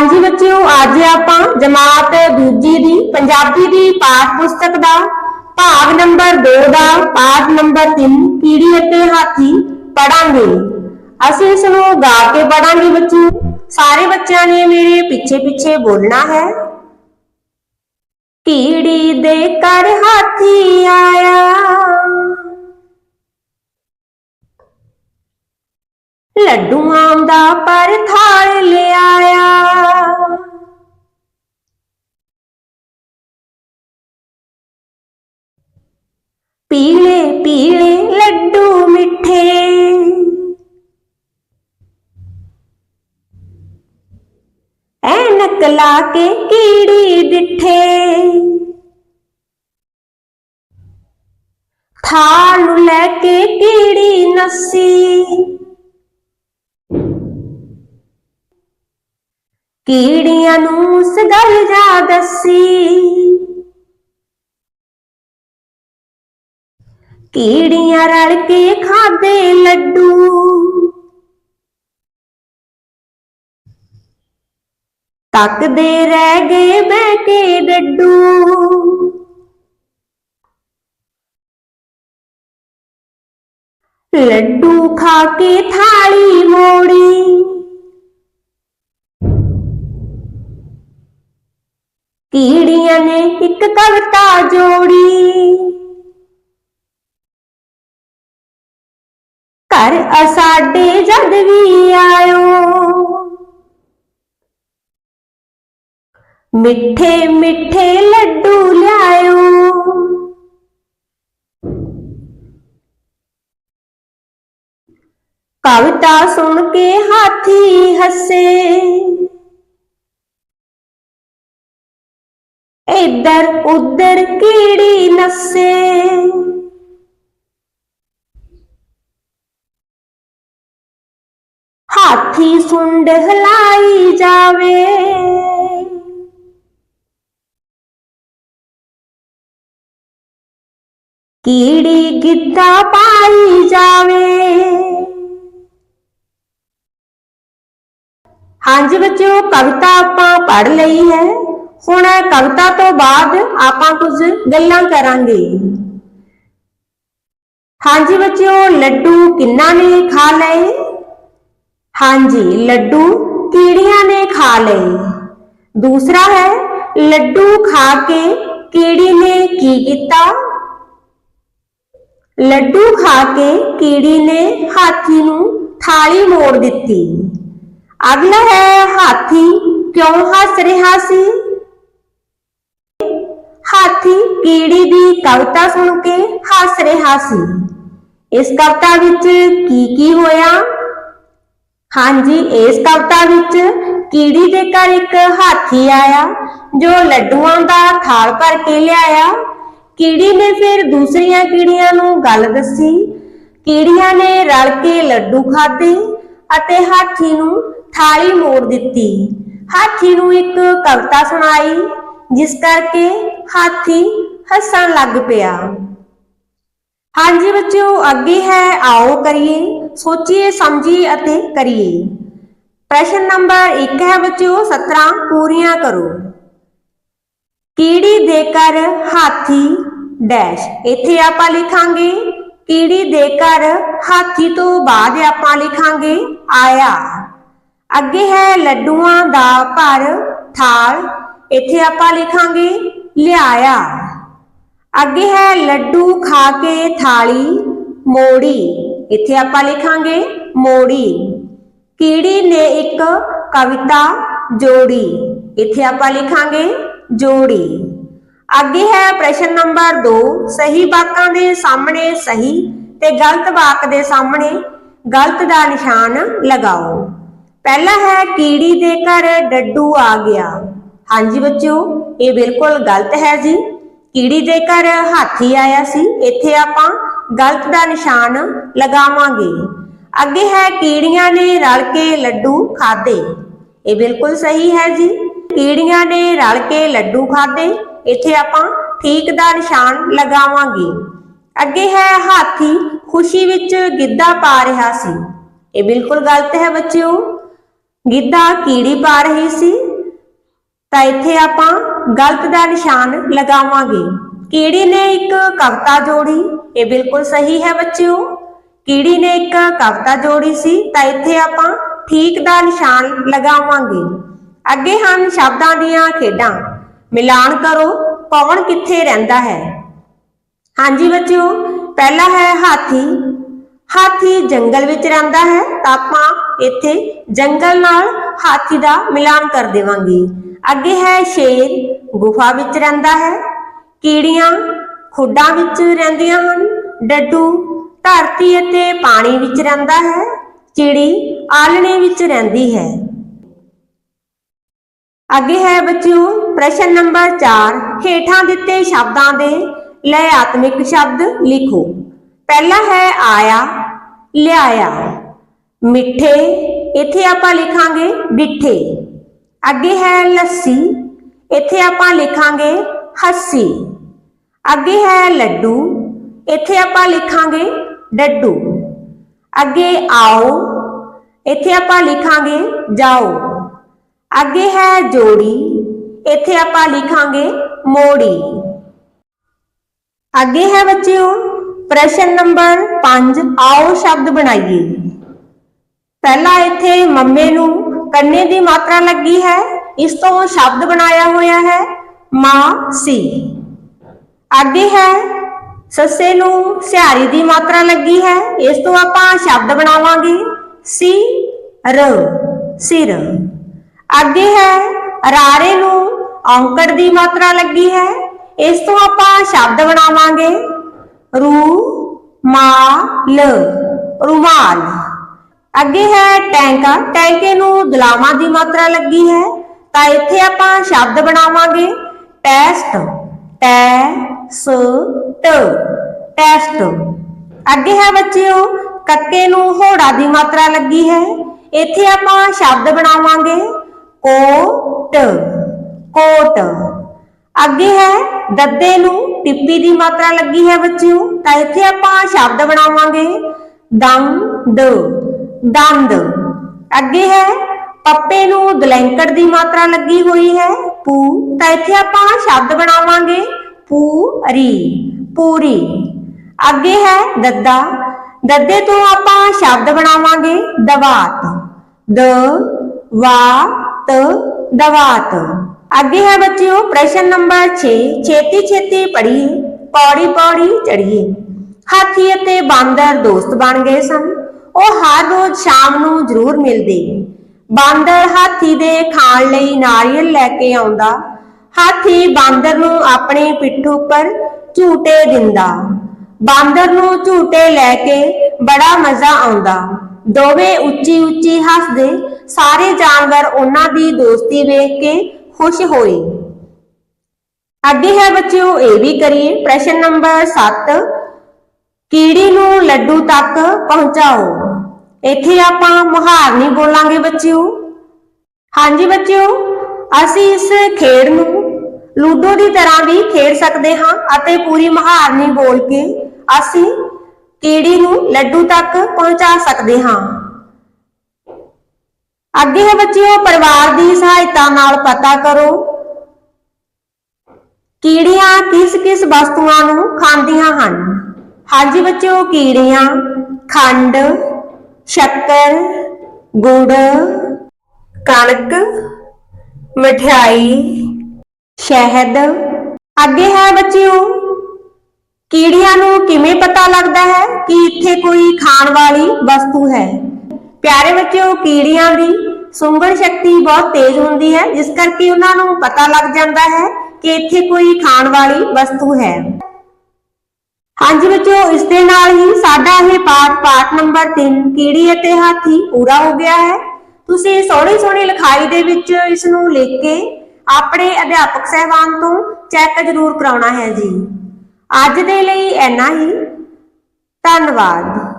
ਹਾਂਜੀ ਬੱਚਿਓ, ਅੱਜ ਆਪਾਂ ਜਮਾਤ ਦੂਜੀ ਦੀ, ਪੰਜਾਬੀ ਦੀ ਪਾਠ ਪੁਸਤਕ ਦਾ ਭਾਗ ਨੰਬਰ 2 ਦਾ ਪਾਠ ਨੰਬਰ 3 ਕੀੜੀ ਅਤੇ ਹਾਥੀ ਪੜਾਂਗੇ ਅਸੀਂ ਇਸ ਨੂੰ ਗਾ ਕੇ ਪੜਾਂਗੇ ਬੱਚਿਓ। ਸਾਰੇ ਬੱਚਿਆਂ ਨੇ ਮੇਰੇ ਪਿੱਛੇ ਪਿੱਛੇ ਬੋਲਣਾ ਹੈ। ਕੀੜੀ ਦੇ ਕਰ ਹਾਥੀ ਆਇਆ। ਲੱਡੂਆਂ ਦਾ ਪਰ ਥਾਲ ਲਿਆਇਆ। ਪੀਲੇ ਪੀਲੇ ਲੱਡੂ ਮਿੱਠੇ। ਐਨਕ ਲਾ ਕੇ ਕੀੜੀ ਡਿੱਠੇ। ਥਾਲ ਨੂੰ ਲੈ ਕੇ ਕੀੜੀ ਨੱਸੀ। ਕੀੜੀਆਂ ਨੂੰ ਉਸ ਗੱਲ ਜਾ ਦੱਸੀ। ਕੀੜੀਆਂ ਰਲ ਕੇ ਖਾਦੇ ਲੱਡੂ। ਤੱਕਦੇ ਰਹਿ ਗਏ ਬਹਿ ਕੇ ਡੱਡੂ। ਲੱਡੂ ਖਾ ਕੇ ਥਾਲੀ ਮੋੜੀ। ਕੀੜੀਆਂ ਨੇ ਇੱਕ ਕਵਿਤਾ ਜੋੜੀ। ਘਰ ਅਸਾਡੇ ਜਦ ਵੀ ਆਇਓ ਮਿੱਠੇ ਮਿੱਠੇ ਲੱਡੂ ਲਿਆਇਓ ਕਵਿਤਾ ਸੁਣ ਕੇ ਹਾਥੀ ਹੱਸੇ ਇੱਧਰ ਉੱਧਰ ਕੀੜੀ ਨੱਸੇ ਹਾਥੀ ਸੁੰਡ ਹਲਾਈ ਜਾਵੇ। ਕੀੜੀ ਗਿੱਧਾ ਪਾਈ ਜਾਵੇ। ਹਾਂਜੀ ਬੱਚਿਓ, ਕਵਿਤਾ ਆਪਾਂ ਪੜ੍ਹ ਲਈ ਹੈ। ਹੁਣ ਕਵਿਤਾ ਤੋਂ ਬਾਅਦ ਆਪਾਂ ਕੁਝ ਗੱਲਾਂ ਕਰਾਂਗੇ। ਹਾਂਜੀ ਬੱਚਿਓ, ਲੱਡੂ ਕਿੰਨਾ ਨੇ ਖਾ ਲਏ? ਹਾਂਜੀ, ਲੱਡੂ ਕੀੜੀਆਂ ਨੇ ਖਾ ਲਏ? ਦੂਸਰਾ ਹੈ, ਲੱਡੂ ਖਾ ਕੇ ਕੀੜੀ ਨੇ ਕੀ ਕੀਤਾ? ਲੱਡੂ ਖਾ ਕੇ ਕੀੜੀ ਨੇ ਹਾਥੀ ਨੂੰ ਥਾਲੀ ਮੋੜ ਦਿੱਤੀ? ਅਗਲਾ ਹੈ, ਹਾਥੀ ਕਿਉਂ ਹੱਸ ਰਿਹਾ ਸੀ? ਹਾਥੀ ਕੀੜੀ ਦੀ ਕਵਿਤਾ ਸੁਣ ਕੇ ਹੱਸ ਰਿਹਾ ਸੀ? ਇਸ ਕਵਿਤਾ ਵਿੱਚ ਕੀ ਕੀ ਹੋਇਆ? ਹਾਂਜੀ, ਇਸ ਕਵਿਤਾ ਵਿੱਚ ਕੀੜੀ ਦੇ ਘਰ ਇੱਕ ਹਾਥੀ ਆਇਆ, ਜੋ ਲੱਡੂਆਂ ਦਾ ਥਾਲ ਭਰ ਕੇ ਲਿਆਇਆ। ਕੀੜੀ ਨੇ ਫਿਰ ਦੂਸਰੀਆਂ ਕੀੜੀਆਂ ਨੂੰ ਗੱਲ ਦੱਸੀ। ਕੀੜੀਆਂ ਨੇ ਰਲ ਕੇ ਲੱਡੂ ਖਾਦੇ ਅਤੇ ਹਾਥੀ ਨੂੰ ਥਾਲੀ ਮੋੜ ਦਿੱਤੀ। ਹਾਥੀ ਨੂੰ ਇੱਕ ਕਵਿਤਾ ਸੁਣਾਈ, ਜਿਸ ਕਰਕੇ ਹਾਥੀ ਹੱਸਣ ਲੱਗ ਪਿਆ। ਹਾਂਜੀ, ਬੱਚਿਓ, ਅੱਗੇ ਹੈ, ਆਓ ਕਰੀਏ। ਸੋਚੀਏ, ਸਮਝੀਏ ਅਤੇ ਕਰੀਏ। ਪ੍ਰਸ਼ਨ ਨੰਬਰ 1 ਹੈ ਬੱਚਿਓ 17 ਪੂਰੀਆਂ ਕਰੋ। ਕੀੜੀ ਦੇ ਕਰ ਹਾਥੀ ਡੈਸ਼। ਇੱਥੇ ਆਪਾਂ ਲਿਖਾਂਗੇ, ਕੀੜੀ ਦੇ ਕਰ ਹਾਥੀ ਤੋਂ ਬਾਅਦ ਆਪਾਂ ਲਿਖਾਂਗੇ, ਆਇਆ। ਅੱਗੇ ਹੈ ਲੱਡੂਆਂ ਦਾ ਭਰ ਥਾਲ। ਇੱਥੇ ਆਪਾਂ ਲਿਖਾਂਗੇ, ਲਿਆਇਆ। ਅੱਗੇ ਹੈ ਲੱਡੂ ਖਾ ਕੇ ਥਾਲੀ ਮੋੜੀ। ਇੱਥੇ ਆਪਾਂ ਲਿਖਾਂਗੇ ਮੋੜੀ। ਕੀੜੀ ਨੇ ਇੱਕ ਕਵਿਤਾ ਜੋੜੀ? ਇੱਥੇ ਆਪਾਂ ਲਿਖਾਂਗੇ ਜੋੜੀ। ਅੱਗੇ ਹੈ ਪ੍ਰਸ਼ਨ ਨੰਬਰ 2 ਸਹੀ ਵਾਕਾਂ ਦੇ ਸਾਹਮਣੇ ਸਹੀ ਤੇ ਗਲਤ ਵਾਕ ਦੇ ਸਾਹਮਣੇ ਗਲਤ ਦਾ ਨਿਸ਼ਾਨ ਲਗਾਓ। ਪਹਿਲਾ ਹੈ ਕੀੜੀ ਦੇ ਘਰ ਡੱਡੂ ਆ ਗਿਆ। ਹਾਂਜੀ ਬੱਚਿਓ, ਇਹ ਬਿਲਕੁਲ ਗਲਤ ਹੈ ਜੀ। ਕੀੜੀ ਦੇ ਘਰ ਹਾਥੀ ਆਇਆ ਸੀ, ਇੱਥੇ ਆਪਾਂ ਗਲਤ ਦਾ ਨਿਸ਼ਾਨ ਲਗਾਵਾਂਗੇ। ਅੱਗੇ ਹੈ ਕੀੜੀਆਂ ਨੇ ਰਲ ਕੇ ਲੱਡੂ ਖਾਦੇ ਇਹ ਬਿਲਕੁਲ ਸਹੀ ਹੈ ਜੀ। ਕੀੜੀਆਂ ਨੇ ਰਲ ਕੇ ਲੱਡੂ ਖਾਦੇ ਇੱਥੇ ਆਪਾਂ ਠੀਕ ਦਾ ਨਿਸ਼ਾਨ ਲਗਾਵਾਂਗੇ। ਅੱਗੇ ਹੈ ਹਾਥੀ ਖੁਸ਼ੀ ਵਿੱਚ ਗਿੱਧਾ ਪਾ ਰਿਹਾ ਸੀ। ਇਹ ਬਿਲਕੁਲ ਗਲਤ ਹੈ ਬੱਚਿਓ। ਗਿੱਧਾ ਕੀੜੀ ਪਾ ਰਹੀ ਸੀ। ਤਾਂ ਇੱਥੇ ਆਪਾਂ ਗਲਤ ਦਾ ਨਿਸ਼ਾਨ ਲਗਾਵਾਂਗੇ। ਕੀੜੀ ਨੇ ਇੱਕ ਕਵਿਤਾ ਜੋੜੀ? ਇਹ ਬਿਲਕੁਲ ਸਹੀ ਹੈ ਬੱਚਿਓ। ਕੀੜੀ ਨੇ ਇੱਕ ਕਵਿਤਾ ਜੋੜੀ ਸੀ? ਤਾਂ ਇੱਥੇ ਆਪਾਂ ਠੀਕ ਦਾ ਨਿਸ਼ਾਨ ਲਗਾਵਾਂਗੇ। ਅੱਗੇ ਹਨ ਸ਼ਬਦਾਂ ਦੀਆਂ ਖੇਡਾਂ। ਮਿਲਾਨ ਕਰੋ ਕੌਣ ਕਿੱਥੇ ਰਹਿੰਦਾ ਹੈ? ਹਾਂਜੀ ਬੱਚਿਓ, ਪਹਿਲਾ ਹੈ ਹਾਥੀ। ਹਾਥੀ ਜੰਗਲ ਵਿੱਚ ਰਹਿੰਦਾ ਹੈ, ਤਾਂ ਆਪਾਂ ਇੱਥੇ ਜੰਗਲ ਨਾਲ ਹਾਥੀ ਦਾ ਮਿਲਾਨ ਕਰ ਦੇਵਾਂਗੇ। ਅੱਗੇ ਹੈ ਸ਼ੇਰ। ਗੁਫਾ ਵਿੱਚ ਰਹਿੰਦਾ ਹੈ ਕੀੜੀਆਂ ਖੁੱਡਾਂ ਵਿੱਚ ਰਹਿੰਦੀਆਂ ਹਨ। ਡੱਡੂ ਧਰਤੀ ਅਤੇ ਪਾਣੀ ਵਿੱਚ ਰਹਿੰਦਾ ਹੈ। ਚਿੜੀ ਆਲਣੇ ਵਿੱਚ ਰਹਿੰਦੀ ਹੈ। ਅੱਗੇ ਹੈ ਬੱਚਿਓ, ਪ੍ਰਸ਼ਨ ਨੰਬਰ 4 ਹੇਠਾਂ ਦਿੱਤੇ ਸ਼ਬਦਾਂ ਦੇ ਲਯਾਤਮਿਕ ਸ਼ਬਦ ਲਿਖੋ। ਪਹਿਲਾ ਹੈ ਆਇਆ, ਲਿਆਇਆ। ਮਿੱਠੇ, ਇੱਥੇ ਆਪਾਂ ਲਿਖਾਂਗੇ ਡਿੱਠੇ। ਅੱਗੇ ਹੈ ਲੱਸੀ, ਇੱਥੇ ਆਪਾਂ ਲਿਖਾਂਗੇ ਹੱਸੀ। ਅੱਗੇ ਹੈ ਲੱਡੂ, ਇੱਥੇ ਆਪਾਂ ਲਿਖਾਂਗੇ ਡੱਡੂ। ਅੱਗੇ ਆਓ, ਇੱਥੇ ਆਪਾਂ ਲਿਖਾਂਗੇ ਜਾਓ। ਅੱਗੇ ਹੈ ਜੋੜੀ, ਇੱਥੇ ਆਪਾਂ ਲਿਖਾਂਗੇ ਮੋੜੀ। ਅੱਗੇ ਹੈ ਬੱਚਿਓ, ਪ੍ਰਸ਼ਨ ਨੰਬਰ 5 ਆਓ ਸ਼ਬਦ ਬਣਾਈਏ। ਪਹਿਲਾ ਇੱਥੇ ਮੰਮੇ ਨੂੰ ਕੰਨੇ ਦੀ ਮਾਤਰਾ ਲੱਗੀ ਹੈ, ਇਸ ਤੋਂ ਸ਼ਬਦ ਬਣਾਇਆ ਹੋਇਆ ਹੈ, ਮਾਂ ਸੀ। ਅੱਗੇ ਹੈ, ਸੱਸੇ ਨੂੰ ਸਿਹਾਰੀ ਦੀ ਮਾਤਰਾ ਲੱਗੀ ਹੈ, ਇਸ ਤੋਂ ਆਪਾਂ ਸ਼ਬਦ ਬਣਾਵਾਂਗੇ ਸੀ, ਰ, ਸਿਰ। ਅੱਗੇ ਹੈ, ਰਾਰੇ ਨੂੰ ਔਂਕੜ ਦੀ ਮਾਤਰਾ ਲੱਗੀ ਹੈ, ਇਸ ਤੋਂ ਆਪਾਂ ਸ਼ਬਦ ਬਣਾਵਾਂਗੇ ਰੂ, ਮਾਲ, ਰੁਮਾਲ। ਅੱਗੇ ਹੈ, ਟੈਂਕਾ, ਟੈਂਕੇ ਨੂੰ ਦਲਾਵਾਂ ਦੀ ਮਾਤਰਾ ਲੱਗੀ ਹੈ, ਤਾਂ ਇੱਥੇ ਆਪਾਂ ਸ਼ਬਦ ਬਣਾਵਾਂਗੇ ਟੈਸਟ ਟੈਸਟ ਟੈਸਟ। ਅੱਗੇ ਹੈ ਬੱਚਿਓ, ਕੱਕੇ ਨੂੰ ਹੋੜਾ ਦੀ ਮਾਤਰਾ ਲੱਗੀ ਹੈ। ਇੱਥੇ ਆਪਾਂ ਸ਼ਬਦ ਬਣਾਵਾਂਗੇ ਕੋਟ। ਕੋਟ। ਅੱਗੇ ਹੈ ਦੱਦੇ ਨੂੰ ਟਿੱਪੀ ਦੀ ਮਾਤਰਾ ਲੱਗੀ ਹੈ ਬੱਚਿਓ। ਤਾਂ ਇੱਥੇ ਆਪਾਂ ਸ਼ਬਦ ਬਣਾਵਾਂਗੇ ਦੰਦ। ਦੰਦ। ਅੱਗੇ ਹੈ, ਪੱਪੇ ਨੂੰ ਦਲੈਂਕੜ ਦੀ ਮਾਤਰਾ ਲੱਗੀ ਹੋਈ ਹੈ। ਪੂ, ਤਾਂ ਇੱਥੇ ਆਪਾਂ ਸ਼ਬਦ ਬਣਾਵਾਂਗੇ ਪੂਰੀ ਪੂਰੀ। ਅੱਗੇ ਹੈ ਦੱਦਾ। ਦੱਦੇ ਤੋਂ ਆਪਾਂ ਸ਼ਬਦ ਬਣਾਵਾਂਗੇ ਦਵਾਤ। ਦ ਵਾ ਤ ਦਵਾਤ। ਅੱਗੇ ਹੈ ਬੱਚਿਓ ਪ੍ਰਸ਼ਨ ਨੰਬਰ 6 ਛੇਤੀ ਛੇਤੀ ਪੜ੍ਹੀਏ ਪੌੜੀ ਪੌੜੀ ਚੜ੍ਹੀਏ। ਹਾਥੀ ਅਤੇ ਬਾਂਦਰ ਦੋਸਤ ਬਣ ਗਏ ਸਨ। ਉਹ ਹਰ ਰੋਜ਼ ਸ਼ਾਮ ਨੂੰ ਜ਼ਰੂਰ ਮਿਲਦੇ। ਬਾਂਦਰ ਹਾਥੀ ਦੇ ਖਾਣ ਲਈ ਨਾਰੀਅਲ ਲੈ ਕੇ ਆਉਂਦਾ। ਹਾਥੀ ਬਾਂਦਰ ਨੂੰ ਆਪਣੀ ਪਿੱਠ ਉੱਪਰ ਝੂਟੇ ਦਿੰਦਾ। ਬਾਂਦਰ ਨੂੰ ਝੂਟੇ ਲੈ ਕੇ ਬੜਾ ਮਜ਼ਾ ਆਉਂਦਾ। ਦੋਵੇਂ ਉੱਚੀ ਉੱਚੀ ਹੱਸਦੇ। ਸਾਰੇ ਜਾਨਵਰ ਉਹਨਾਂ ਦੀ ਦੋਸਤੀ ਵੇਖ ਕੇ ਖੁਸ਼ ਹੋਏ। ਅੱਗੇ ਹੈ ਬੱਚਿਓ, ਇਹ ਵੀ ਕਰੀਏ। ਪ੍ਰਸ਼ਨ ਨੰਬਰ 7 ਕੀੜੀ ਨੂੰ ਲੱਡੂ ਤੱਕ ਪਹੁੰਚਾਓ। ਇੱਥੇ ਆਪਾਂ ਮੁਹਾਰਨੀ ਬੋਲਾਂਗੇ ਬੱਚਿਓ। ਹਾਂਜੀ ਬੱਚਿਓ, ਅਸੀਂ ਇਸ ਖੇਡ ਨੂੰ ਲੂਡੋ ਦੀ ਤਰ੍ਹਾਂ ਵੀ ਖੇਡ ਸਕਦੇ ਹਾਂ ਅਤੇ ਪੂਰੀ ਮੁਹਾਰਨੀ ਬੋਲ ਕੇ ਅਸੀਂ ਕੀੜੀ ਨੂੰ ਲੱਡੂ ਤੱਕ ਪਹੁੰਚਾ ਸਕਦੇ ਹਾਂ। ਅੱਗੇ ਹੈ ਬੱਚਿਓ, ਪਰਿਵਾਰ ਦੀ ਸਹਾਇਤਾ ਨਾਲ ਪਤਾ ਕਰੋ ਕੀੜੀਆਂ ਕਿਸ ਕਿਸ ਵਸਤੂਆਂ ਨੂੰ ਖਾਂਦੀਆਂ ਹਨ। ਹਾਂਜੀ ਬੱਚਿਓ, ਕੀੜੀਆਂ, ਖੰਡ ਸ਼ੱਕਰ, ਗੁੜ, ਕਣਕ, ਮਠਿਆਈ, ਸ਼ਹਿਦ। ਅੱਗੇ ਹੈ ਬੱਚਿਓ, ਕੀੜੀਆਂ ਨੂੰ ਕਿਵੇਂ ਪਤਾ ਲੱਗਦਾ ਹੈ ਕਿ ਇੱਥੇ ਕੋਈ ਖਾਣ ਵਾਲੀ ਵਸਤੂ ਹੈ? ਪਿਆਰੇ ਬੱਚਿਓ, ਕੀੜੀਆਂ ਦੀ ਸੁੰਗਣ ਸ਼ਕਤੀ ਬਹੁਤ ਤੇਜ਼ ਹੁੰਦੀ ਹੈ, ਜਿਸ ਕਰਕੇ ਉਹਨਾਂ ਨੂੰ ਪਤਾ ਲੱਗ ਜਾਂਦਾ ਹੈ ਕਿ ਇੱਥੇ ਕੋਈ ਖਾਣ ਵਾਲੀ ਵਸਤੂ ਹੈ। ਹਾਂਜੀ ਬੱਚਿਓ ਇਸ ਦੇ ਨਾਲ ਹੀ ਸਾਡਾ ਇਹ ਪਾਠ ਪਾਠ ਨੰਬਰ 3 ਕੀੜੀ ਅਤੇ ਹਾਥੀ ਪੂਰਾ ਹੋ ਗਿਆ ਹੈ। ਤੁਸੀਂ ਸੋਹਣੀ ਸੋਹਣੀ ਲਿਖਾਈ ਦੇ ਵਿੱਚ ਇਸ ਨੂੰ ਲਿਖ ਕੇ ਆਪਣੇ ਅਧਿਆਪਕ ਸਹਿਬਾਨ ਤੋਂ ਚੈੱਕ ਜ਼ਰੂਰ ਕਰਾਉਣਾ ਹੈ ਜੀ। ਅੱਜ ਦੇ ਲਈ ਇੰਨਾ ਹੀ। ਧੰਨਵਾਦ।